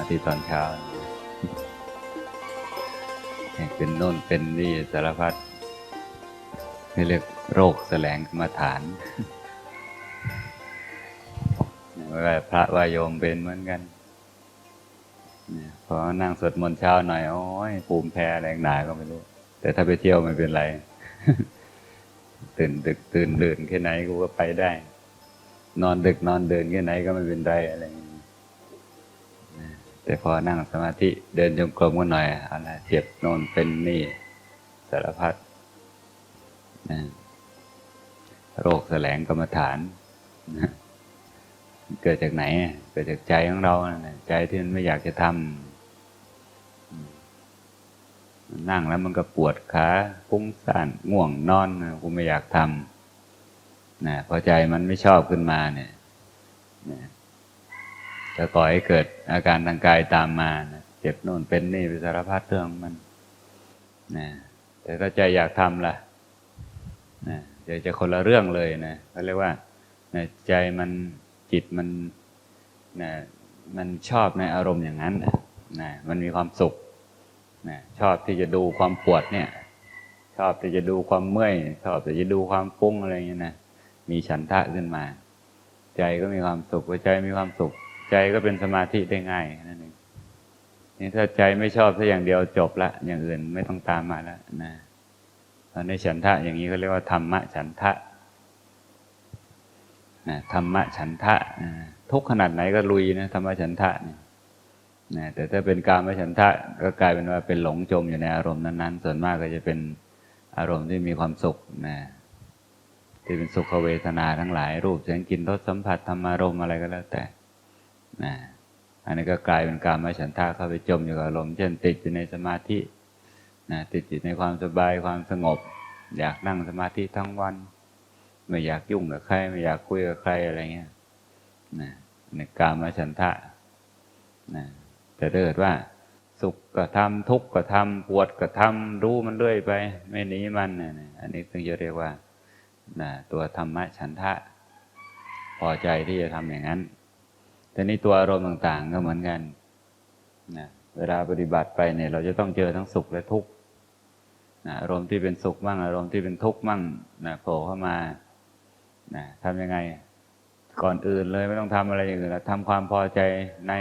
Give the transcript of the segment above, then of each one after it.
มาธิตอนเช้าเป็นโน่นเป็นนี่สารพัดนี่เรียกโรคแสลงกรรมาฐานไม่ว่าพระว่าโยมเป็นเหมือนกันพอนั่งสวดมนต์เช้าหน่อยโอ้ยภูมิแพ้แรงหนาก็ไม่รู้ แต่ถ้าไปเที่ยวไม่เป็นไร ตื่นดึกตื่นดื่นแค่ไหนกูก็ไปได้ นอนดึกนอนเดินแค่ไหนก็ไม่เป็นไรอะไรอย่างนี้ แต่พอนั่งสมาธิเดินจงกรมก็หน่อยอะไรเจ็บโน่นเป็นนี่สารพัดโรคแสลงกรรมฐานนะเกิดจากไหน เกิดจากใจของเราใจที่มันไม่อยากจะทำนั่งแล้วมันก็ปวดขาฟุ้งซ่านง่วงนอนกูไม่อยากทำนะพอใจมันไม่ชอบขึ้นมาเนี่ย จะก่อให้เกิดอาการทางกายตามมานะเจ็บโน่นเป็นนี่เป็นสารพัดเรื่องมันนะแต่ถ้าใจอยากทำล่ะนะจะจะคนละเรื่องเลยนะเขาเรียกว่านะใจมันจิตมันนะมันชอบในอารมณ์อย่างนั้นนะนะมันมีความสุขนะชอบที่จะดูความปวดเนี่ย ชอบที่จะดูความเมื่อย ชอบที่จะดูความฟุ้งอะไรอย่างเงี้ยนะมีฉันทะขึ้นมา ใจก็มีความสุขพอใจมีความสุข ใจก็เป็นสมาธิได้ง่ายนั่นเองนี่ถ้าใจไม่ชอบแค่อย่างเดียวจบละ อย่างอื่นไม่ต้องตามมาแล้วนะตอนในฉันทะอย่างนี้ก็เรียกว่าธรรมะฉันทะนะธรรมะฉันทะนะทุกขนาดไหนก็ลุยนะธรรมะฉันทะเนี่ยนะแต่ถ้าเป็นการมฉันทะก็กลายเป็นว่าเป็นหลงจมอยู่ในอารมณ์นั้นๆ ส่วนมากก็จะเป็นอารมณ์ที่มีความสุขนะที่เป็นสุขเวทนาทั้งหลายรูปเสียงกลิ่นรสสัมผัสธรรมารมณ์อะไรก็แล้วแต่ นะอันนี้ก็กลายเป็นการมาฉันทะเข้าไปจมอยู่กับอารมณ์เช่นติดอยู่ในสมาธินะติดอยู่ในความสบายความสงบ อยากนั่งสมาธิทั้งวัน ไม่อยากยุ่งกับใคร ไม่อยากคุยกับใครอะไรเงี้ยนะในการมาฉันทะนะแต่ถ้าเกิดว่า สุขก็ทำทุกข์ก็ทำปวดก็ทำรู้มันเรื่อยไป ไม่หนีมันนะนะอันนี้ถึงจะเรียกว่านะตัวธรรมะฉันทะ พอใจที่จะทำอย่างนั้น แต่นี่ตัวอารมณ์ต่างๆ ก็เหมือนกันนะเวลาปฏิบัติไปเนี่ยเราจะต้องเจอทั้งสุขและทุกข์นะอารมณ์ที่เป็นสุขมั่งอารมณ์ที่เป็นทุกข์มั่งนะโผล่เข้ามานะทำยังไงก่อนอื่นเลยไม่ต้องทำอะไรอย่างอื่นแล้วทำความพอใจใน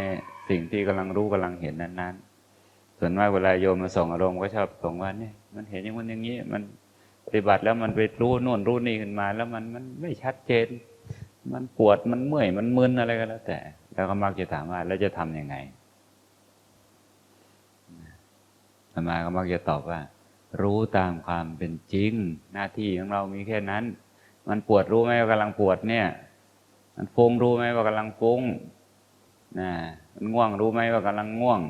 สิ่งที่กำลังรู้กำลังเห็นนั้น ๆ ส่วนมากเวลาโยมมาส่งอารมณ์ก็ชอบส่งว่าเนี่ยมันเห็นอย่างนั้นอย่างนี้มันปฏิบัติแล้วมันไปรู้นู่นรู้นี่ขึ้นมา แล้วมันมันไม่ชัดเจน มันปวดมันเมื่อยมันมึนอะไรก็แล้ว แต่ แล้วก็มักจะถามว่าแล้วจะทำยังไงอามาก็มักจะตอบว่า รู้ตามความเป็นจริง หน้าที่ของเรามีแค่นั้น มันปวดรู้ไหมว่ากำลังปวดเนี่ย มันฟุ้งรู้ไหมว่ากำลังฟุ้งนะมันง่วงรู้ไหมว่ากำลังง่วง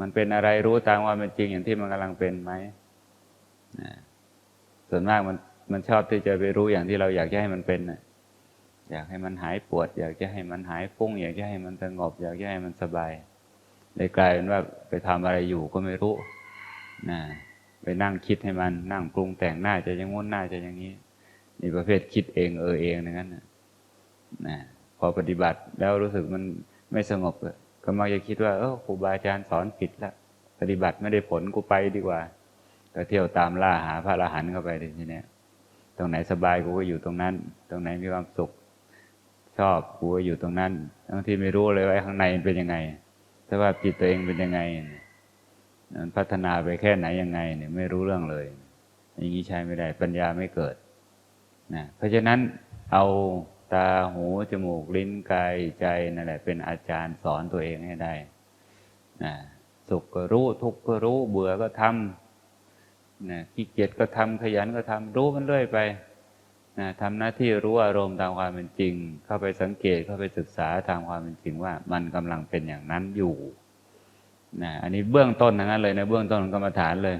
มันเป็นอะไรรู้ตามความเป็นจริงอย่างที่มันกำลังเป็นไหมนะส่วนมากมันมันชอบที่จะไปรู้อย่างที่เราอยากจะให้มันเป็นนะ อยากให้มันหายปวด อยากจะให้มันหายฟุ้งอยากจะให้มันสงบ อยากจะให้มันสบายเลยกลายเป็นว่าไปทำอะไรอยู่ก็ไม่รู้นะไปนั่งคิดให้มันนั่งปรุงแต่งหน้าจะยังงุ้นหน้าจะอย่างนี้นี่ประเภทคิดเองเออเองอย่างนั้นนะนะพอปฏิบัติแล้วรู้สึกมันไม่สงบก็มักจะคิดว่าเออครูบาอาจารย์สอนผิดแล้วปฏิบัติไม่ได้ผลกูไปดีกว่า ก็เที่ยวตามล่าหาพระอรหันต์เข้าไปทีนี้ตรงไหนสบายกูก็อยู่ตรงนั้น ตรงไหนมีความสุข ชอบกูก็อยู่ตรงนั้นทั้งที่ไม่รู้เลยว่าข้างในเป็นยังไงสภาพจิตตัวเองเป็นยังไงมันพัฒนาไปแค่ไหนยังไง เนี่ย ไม่รู้เรื่องเลย อย่างนี้ใช้ไม่ได้ ปัญญาไม่เกิดนะเพราะฉะนั้นเอาตาหูจมูกลิ้นกายใจนั่นแหละ เป็นอาจารย์สอนตัวเองให้ได้นะสุขก็รู้ทุกข์ก็รู้ เบื่อก็ทำนะขี้เกียจก็ทำขยันก็ทำรู้มันเรื่อยไป นะทำหน้าที่รู้อารมณ์ตามความเป็นจริง เข้าไปสังเกตเข้าไปศึกษาตามความเป็นจริงว่ามันกำลังเป็นอย่างนั้นอยู่นะอันนี้เบื้องต้นทั้งนั้นเลยนะเบื้องต้นกรรมฐานเลย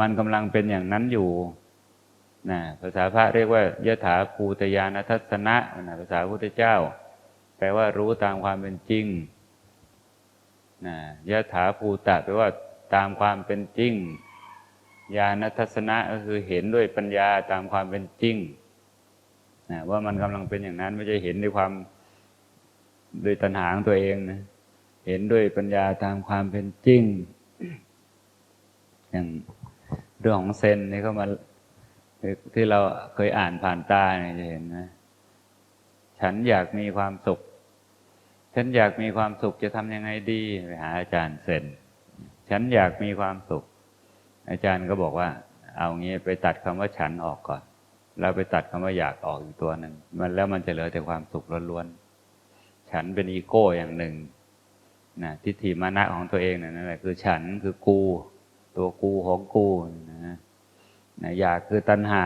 มันกำลังเป็นอย่างนั้นอยู่นะภาษาพระเรียกว่ายถาภูตยานทัศนะนะภาษาพุทธเจ้า แปลว่ารู้ตามความเป็นจริงนะยถาภูตะแปลว่าตามความเป็นจริงญาณทัศนะก็คือเห็นด้วยปัญญาตามความเป็นจริง นะว่ามันกำลังเป็นอย่างนั้นไม่ใช่เห็นด้วยความโดยตัณหาของตัวเองนะเห็นด้วยปัญญาตามความเป็นจริง อย่างเรื่องของเซนนี่ก็มาที่เราเคยอ่านผ่านตาเนี่ยจะเห็นนะฉันอยากมีความสุข ฉันอยากมีความสุขจะทำยังไงดีไปหาอาจารย์เซนฉันอยากมีความสุข อาจารย์ก็บอกว่า เอางี้ไปตัดคำว่าฉันออกก่อน แล้วไปตัดคำว่าอยากออกอีกตัวหนึ่งมันแล้วมันจะเหลือแต่ความสุขล้วนๆ ฉันเป็นอีโก้อย่างหนึ่งนะทิฏฐิมานะของตัวเองนั่นแหละคือฉันคือกู ตัวกูของกูนะนะอยากคือตัณหา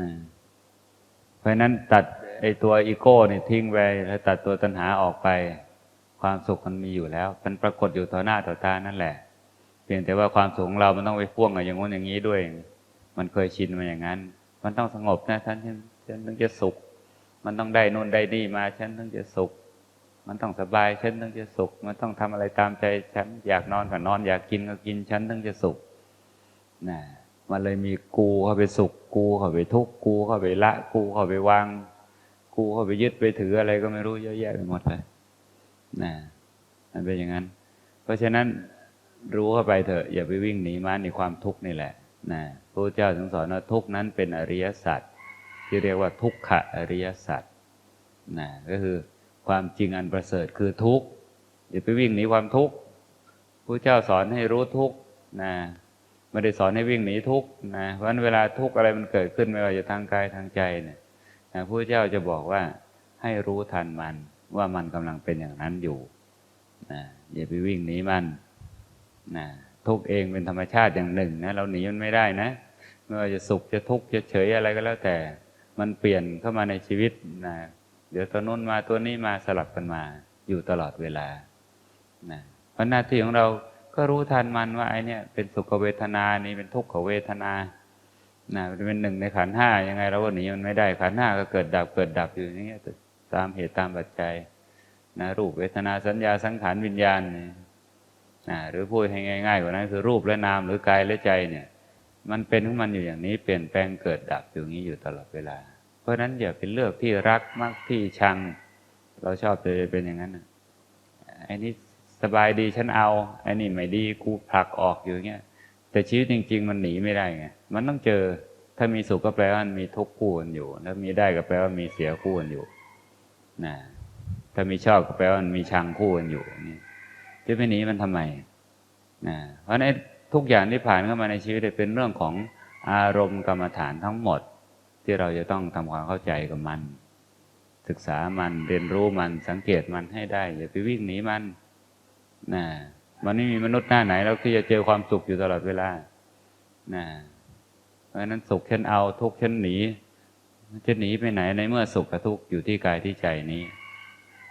นะเพราะฉะนั้นตัดไอตัวอีโก้เนี่ยทิ้งไปแล้วตัดตัวตัณหาออกไป ความสุขมันมีอยู่แล้ว มันปรากฏอยู่ต่อหน้าต่อตานั่นแหละ เพียงแต่ว่าความสุขของเรามันต้องไปพ่วงกับอย่างงู้นอย่างนี้ด้วย มันเคยชินมาอย่างนั้น มันต้องสงบนะท่านฉันถึงจะสุข มันต้องได้นู่นได้นี่มาฉันถึงจะสุข มันต้องสบายฉันถึงจะสุข มันต้องทำอะไรตามใจฉันอยากนอนก็นอน อยากกินก็กินฉันถึงจะสุขนะมันเลยมีกูเข้าไปสุข กูเข้าไปทุกข์กูเข้าไปละ กูเข้าไปวาง กูเข้าไปยึดไปถืออะไรก็ไม่รู้เยอะแยะไปหมดเลยนะมันเป็นอย่างนั้น เพราะฉะนั้นรู้เข้าไปเถอะอย่าไปวิ่งหนีมาในความทุกข์นี่แหละ นะพระพุทธเจ้าถึงสอนว่าทุกนั้นเป็นอริยสัจที่เรียกว่าทุกขะอริยสัจนะก็คือความจริงอันประเสริฐคือทุกข์อย่าไปวิ่งหนีความทุกข์พระเจ้าสอนให้รู้ทุกข์นะไม่ได้สอนให้วิ่งหนีทุกข์นะเพราะฉะนั้นเวลาทุกข์อะไรมันเกิดขึ้นไม่ว่าจะทางกายทางใจเนี่ยนะพระเจ้าจะบอกว่าให้รู้ทันมันว่ามันกำลังเป็นอย่างนั้นอยู่นะอย่าไปวิ่งหนีมันนะ ทุกข์เองเป็นธรรมชาติอย่างหนึ่งนะเราหนีมันไม่ได้นะไม่ว่าจะสุขจะทุกข์จะเฉยอะไรก็แล้วแต่ มันเปลี่ยนเข้ามาในชีวิตนะเดี๋ยวตัวนู้นมาตัวนี้มาสลับกันมา อยู่ตลอดเวลานะเพราะหน้าที่ของเราก็รู้ทันมันว่าไอเนี่ยเป็นสุขเวทนานี่เป็นทุกขเวทนานะเป็นหนึ่งในขันห้ายังไงเราก็หนีมันไม่ได้ขันห้าก็เกิดดับเกิดดับอยู่อย่างเงี้ยตามเหตุตามปัจจัยนะรูปเวทนาสัญญาสังขารวิญญาณ นะหรือพูดให้ง่าย ๆ กว่านั้นคือรูปและนามหรือกายและใจเนี่ย มันเป็นของมันอยู่อย่างนี้เปลี่ยนแปลงเกิดดับอยู่างนี้อยู่ตลอดเวลา เพราะฉะนั้นอย่าเป็นเลือกที่รักมักที่ชัง เราชอบจะเป็นอย่างนั้นไอ้นี่สบายดีฉันเอาไอ้นี่ไม่ดีกูผลักออกอยู่เงี้ยแต่ชีวิตจริง ๆ มันหนีไม่ได้ไงมันต้องเจอถ้ามีสุขก็แปลว่ามีทุกข์คู่กันอยู่ ถ้ามีได้ก็แปลว่ามีเสียคู่กันอยู่นะถ้ามีชอบก็แปลว่ามีชังคู่กันอยู่นี่ จะไปหนีมันทำไมนะเพราะในทุกอย่างที่ผ่านเข้ามาในชีวิตเป็นเรื่องของอารมณ์กรรมฐานทั้งหมด ที่เราจะต้องทำความเข้าใจกับมัน ศึกษามันเรียนรู้มันสังเกตมันให้ได้อย่าไปวิ่งหนีมันนะมันไม่มีมนุษย์หน้าไหนแล้วที่จะเจอความสุขอยู่ตลอดเวลานะเพราะฉะนั้นสุขฉันเอาทุกข์ฉันหนีจะหนีไปไหนในเมื่อสุขกับทุกข์อยู่ที่กายที่ใจนี้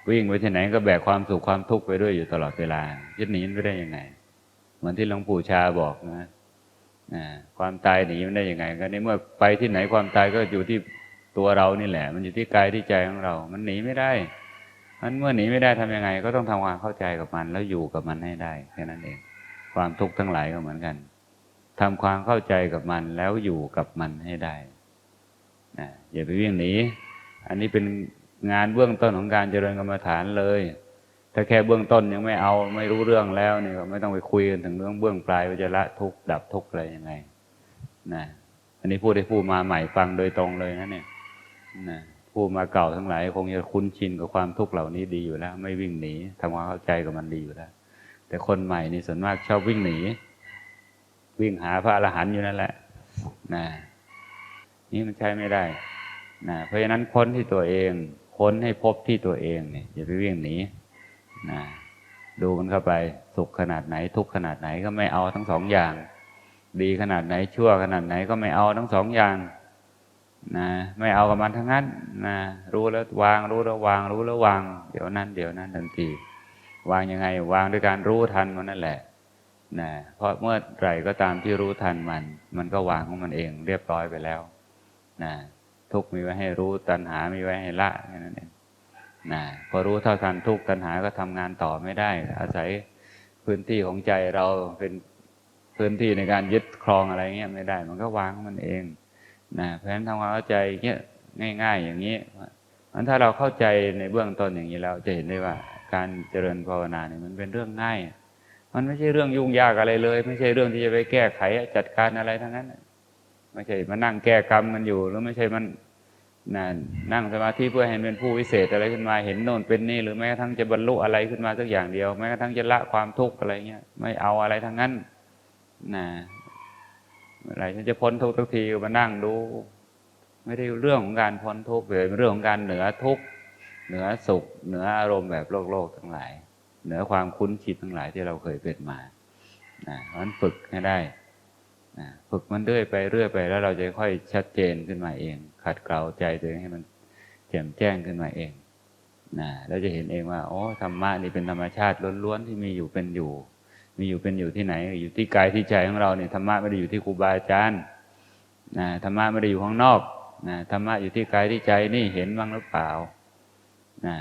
วิ่งไปที่ไหนก็แบกความสุขความทุกข์ไปด้วยอยู่ตลอดเวลาจะหนีไปได้ยังไง เหมือนที่หลวงปู่ชาบอกนะความตายหนีมันได้ยังไง ก็ในเมื่อไปที่ไหนความตายก็อยู่ที่ตัวเรานี่แหละ มันอยู่ที่กายที่ใจของเรา มันหนีไม่ได้มันเมื่อหนีไม่ได้ทำยังไง ก็ต้องทำความเข้าใจกับมันแล้วอยู่กับมันให้ได้แค่นั้นเอง ความทุกข์ทั้งหลายก็เหมือนกันทำความเข้าใจกับมันแล้วอยู่กับมันให้ได้นะอย่าไปวิ่งหนี อันนี้เป็น งานเบื้องต้นของการเจริญกรรมฐานเลย ถ้าแค่เบื้องต้นยังไม่เอาไม่รู้เรื่องแล้วนี่ก็ไม่ต้องไปคุยกันถึงเรื่องเบื้องปลายว่าจะละทุกข์ดับทุกข์อะไรยังไงนะอันนี้พูดให้ผู้มาใหม่ฟังโดยตรงเลยนะเนี่ยนะผู้มาเก่าทั้งหลายคงจะคุ้นชินกับความทุกข์เหล่านี้ดีอยู่แล้ว ไม่วิ่งหนีทำความเข้าใจกับมันดีอยู่แล้ว แต่คนใหม่นี่ส่วนมากชอบวิ่งหนี วิ่งหาพระอรหันต์อยู่นั่นแหละนะนี่มันใช้ไม่ได้นะเพราะฉะนั้นค้นที่ตัวเอง ค้นให้พบที่ตัวเองเนี่ยอย่าไปวิ่งหนีนะดูมันเข้าไปสุขขนาดไหน ทุกขนาดไหนก็ไม่เอาทั้งสองอย่าง ดีขนาดไหนชั่วขนาดไหนก็ไม่เอาทั้งสองอย่างนะไม่เอากับมันทั้งนั้นนะรู้แล้ววางรู้แล้ววาง รู้แล้ววาง เดี๋ยวนั้น เดี๋ยวนั้นทันทีวางยังไง วางด้วยการรู้ทันมันนั่นแหละนะเพราะเมื่อไหร่ก็ตามที่รู้ทันมัน มันก็วางของมันเองเรียบร้อยไปแล้วนะ ทุกมีไว้ให้รู้ตัณหา มีไว้ให้ละแค่นั้นเองนะพอรู้เท่าทันทุกตัณหาก็ทำงานต่อไม่ได้ อาศัยพื้นที่ของใจเราเป็นพื้นที่ในการยึดครองอะไรเงี้ยไม่ได้ มันก็วางมันเองนะเพราะฉะนั้นทำความเข้าใจเงี้ยง่าย ๆ อย่างนี้มันถ้าเราเข้าใจในเบื้องต้นอย่างนี้แล้วจะเห็นได้ว่า การเจริญภาวนาเนี่ยมันเป็นเรื่องง่าย มันไม่ใช่เรื่องยุ่งยากอะไรเลย ไม่ใช่เรื่องที่จะไปแก้ไขจัดการอะไรทั้งนั้น ไม่ใช่มานั่งแก้กรรมมันอยู่ หรือไม่ใช่มันนั่นนั่งสมาธิเพื่อให้เป็นผู้วิเศษอะไรขึ้นมาเห็นโน่นเป็นนี่หรือแม้กระทั่งจะบรรลุอะไรขึ้นมาสักอย่างเดียวแม้กระทั่งจะละความทุกข์อะไรเงี้ยไม่เอาอะไรทั้งนั้นนะเมื่อไรฉันจะพ้นทุกข์ทุกทีมานั่งดู ไม่ได้เรื่องของการพ้นทุกข์เลยเป็นเรื่องของการเหนือทุกข์เหนือสุข เหนืออารมณ์แบบโลกโลกทั้งหลาย เหนือความคุ้นชินทั้งหลายที่เราเคยเป็นมานะเพราะฉะนั้นฝึกให้ได้ ฝึกมันเรื่อยไปเรื่อยไปแล้วเราจะค่อยชัดเจนขึ้นมาเอง ขัดเกลาใจตัวเองให้มันแจ่มแจ้งขึ้นมาเองนะเราจะเห็นเองว่าโอ้ธรรมะนี่เป็นธรรมชาติล้วนๆที่มีอยู่เป็นอยู่ มีอยู่เป็นอยู่ที่ไหน อยู่ที่กายที่ใจของเราเนี่ยธรรมะไม่ได้อยู่ที่ครูบาอาจารย์นะธรรมะไม่ได้อยู่ข้างนอกนะธรรมะอยู่ที่กายที่ใจนี่เห็นบ้างหรือเปล่านะ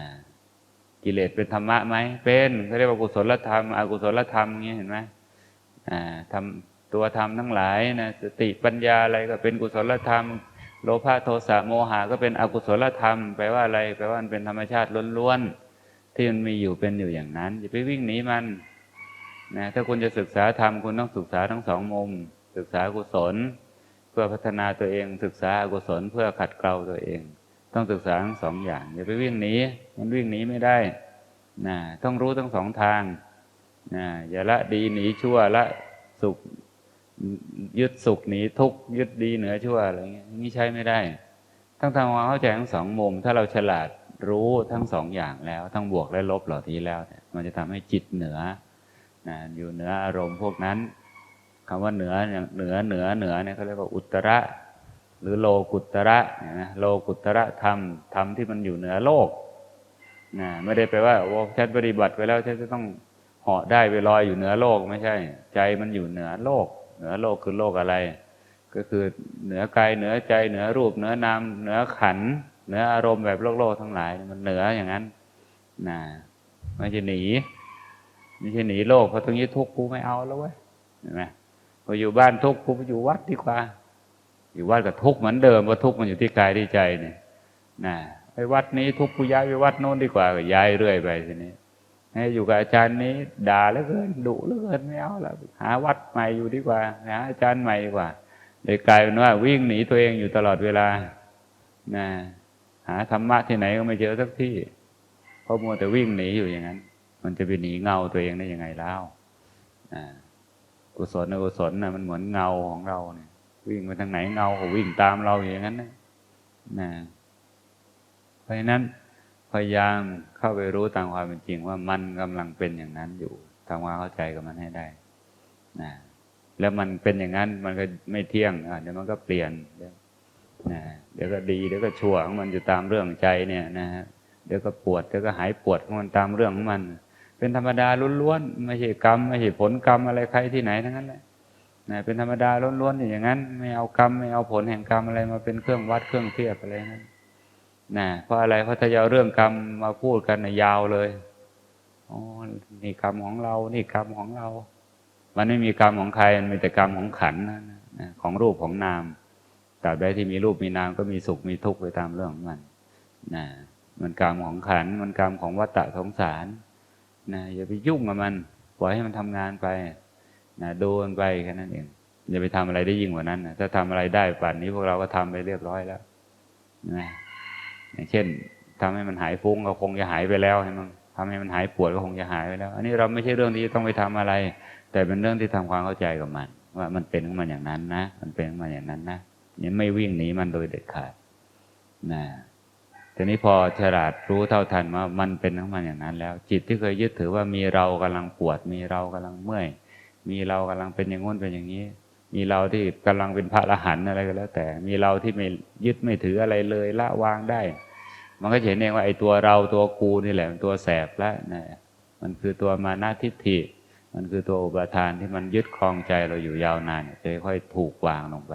กิเลสเป็นธรรมะไหมเป็นเขาเรียกว่ากุศลธรรมอกุศลธรรมเงี้ยเห็นไหมอ่าทำ ตัวธรรมทั้งหลายนะสติปัญญาอะไรก็เป็นกุศลธรรม โลภะโทสะโมหะก็เป็นอกุศลธรรมแปลว่าอะไรแปลว่ามันเป็นธรรมชาติล้วนๆที่มันมีอยู่เป็นอยู่อย่างนั้นอย่าไปวิ่งหนีมันนะถ้าคุณจะศึกษาธรรมคุณต้องศึกษาทั้งสองมุม ศึกษากุศล เพื่อพัฒนาตัวเอง ศึกษาอกุศลเพื่อขัดเกลาตัวเอง ต้องศึกษาทั้งสองอย่างอย่าไปวิ่งหนีมันวิ่งหนีไม่ได้นะต้องรู้ทั้งสองทางนะอย่าละดีหนีชั่วละสุข ยึดสุขหนีทุกยึดดีเหนือชั่วอะไรเงี้ยนี่ใช้ไม่ได้ต้งทำความเข้าใจทั้งสองมุม ถ้าเราฉลาดรู้ทั้งสองอย่างแล้ว ทั้งบวกและลบเหล่านี้แล้วมันจะทำให้จิตเหนือนะอยู่เหนืออารมณ์พวกนั้นคำว่าเหนือเหนือเหนือเหนือเนี่ยเขาเรียกว่าอุตระหรือโลกุตระนะโลกุตระธรรมธรรมที่มันอยู่เหนือโลกนะไม่ได้แปลว่าโอ้ฉันปฏิบัติไปแล้วฉันจะต้องเหาะได้ไปลอยอยู่เหนือโลกไม่ใช่ ใจมันอยู่เหนือโลก เหนือโลกคือโลกอะไร ก็คือเหนือกายเหนือใจเหนือรูปเหนือนามเหนือขันเหนืออารมณ์แบบโลกโลกทั้งหลาย มันเหนืออย่างนั้นนะไม่ใช่หนีไม่ใช่หนีโลกเพราะตรงนี้ทุกข์กูไม่เอาแล้วเว้ยเห็นไหมพออยู่บ้านทุกข์กูไปอยู่วัดดีกว่า อยู่วัดกับทุกข์เหมือนเดิมว่าทุกข์มันอยู่ที่กายที่ใจเนี่ยนะไปวัดนี้ทุกข์กูย้ายไปวัดโน้นดีกว่าก็ย้ายเรื่อยไปทีนี้ อยู่กับอาจารย์นี้ด่าแล้วเกินดุแล้วเกินไม่เอาแล้วหาวัดใหม่อยู่ดีกว่าหาอาจารย์ใหม่ดีกว่าเลยกลายเป็นว่าวิ่งหนีตัวเองอยู่ตลอดเวลานะหาธรรมะที่ไหนก็ไม่เจอสักที่เพราะมัวแต่วิ่งหนีอยู่อย่างนั้น มันจะไปหนีเงาตัวเองได้ยังไงแล้วกุศลอกุศลนะมันเหมือนเงาของเราเนี่ย วิ่งไปทางไหนเงาก็วิ่งตามเราอย่างนั้นนะนะเพราะฉะนั้น พยายามเข้าไปรู้ตามความเป็นจริงว่ามันกำลังเป็นอย่างนั้นอยู่ทำความเข้าใจกับมันให้ได้นะแล้วมันเป็นอย่างนั้นมันก็ไม่เที่ยงเดี๋ยวมันก็เปลี่ยนนะเดี๋ยวก็ดีเดี๋ยวก็ชั่วของมันอยู่ตามเรื่องใจเนี่ยนะฮะเดี๋ยวก็ปวดเดี๋ยวก็หายปวดของมันตามเรื่องของมัน เป็นธรรมดาล้วนๆไม่ใช่กรรมไม่ใช่ผลกรรมอะไรใครที่ไหนทั้งนั้นแหละนะเป็นธรรมดาล้วนๆอย่างนั้น ไม่เอากรรมไม่เอาผลแห่งกรรมอะไรมาเป็นเครื่องวัดเครื่องเทียบอะไรนั้น นะเพราะอะไรเพราะถ้าจะเอาเรื่องกรรมมาพูดกันนะยาวเลยอ๋อนี่กรรมของเรา นี่กรรมของเรา มันไม่มีกรรมของใครมันมีแต่กรรมของขันนะนะของรูปของนามตราบใดที่มีรูปมีนามก็มีสุขมีทุกข์ไปตามเรื่องของมันนะมันกรรมของขัน มันกรรมของวัฏฏะสงสารนะอย่าไปยุ่งกับมันปล่อยให้มันทำงานไปนะดูมันไปแค่นั้นเองอย่าไปทำอะไรได้ยิ่งกว่านั้นนะถ้าทำอะไรได้ป่านนี้พวกเราก็ทำไปเรียบร้อยแล้วนะ อย่างเช่นทำให้มันหายฟุ้งก็คงจะหายไปแล้วใช่ไหมทำให้มันหายปวดก็คงจะหายไปแล้ว อันนี้เราไม่ใช่เรื่องที่ต้องไปทำอะไร แต่เป็นเรื่องที่ทำความเข้าใจกับมัน ว่ามันเป็นของมันอย่างนั้นนะ มันเป็นของมันอย่างนั้นนะยังไม่วิ่งหนีมันโดยเด็ดขาดนะทีนี้พอฉลาดรู้เท่าทันว่ามันเป็นของมันอย่างนั้น แล้ว จิตที่เคยยึดถือว่ามีเรากำลังปวด มีเรากำลังเมื่อย มีเรากำลังเป็นอย่างงู้นเป็นอย่างนี้ มีเราที่กำลังเป็นพระอรหันต์อะไรก็แล้ว แต่ มีเราที่ไม่ยึดไม่ถืออะไรเลยละวางได้ มันก็เห็นเองว่าไอ้ตัวเราตัวกูนี่แหละตัวแสบแล้วนะมันคือตัวมานาทิฏฐิ มันคือตัวอุปทานที่มันยึดครองใจเราอยู่ยาวนานจะค่อยถูกวางลงไป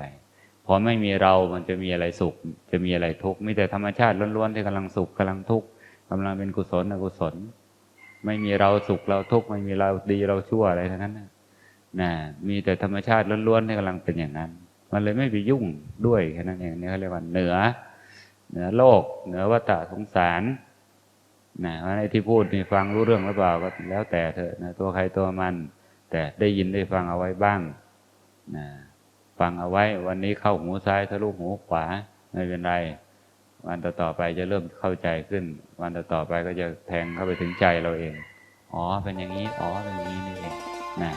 พอไม่มีเรามันจะมีอะไรสุข จะมีอะไรทุกข์มีแต่ธรรมชาติล้วนๆที่กำลังสุขกำลังทุกข์กำลังเป็นกุศลอกุศล ไม่มีเราสุขเราทุกข์ไม่มีเราดีเราชั่วอะไรทั้งนั้นนะ นะมีแต่ธรรมชาติล้วนๆที่กำลังเป็นอย่างนั้น มันเลยไม่ไปยุ่งด้วยแค่นั้นเองนี่เขาเรียกว่าเหนือ เหนือโลก เหนือวัฏสงสารนะเพราไอ้ที่พูดนี่ฟังรู้เรื่องหรือเปล่าก็แล้วแต่เถอะนะตัวใครตัวมัน แต่ได้ยินได้ฟังเอาไว้บ้างนะฟังเอาไว้ วันนี้เข้าหูซ้ายทะลุหูขวาไม่เป็นไร วันต่อๆไปจะเริ่มเข้าใจขึ้น วันต่อๆไปก็จะแทงเข้าไปถึงใจเราเอง อ๋อเป็นอย่างนี้ อ๋อเป็นอย่างนี้นี่เองนะ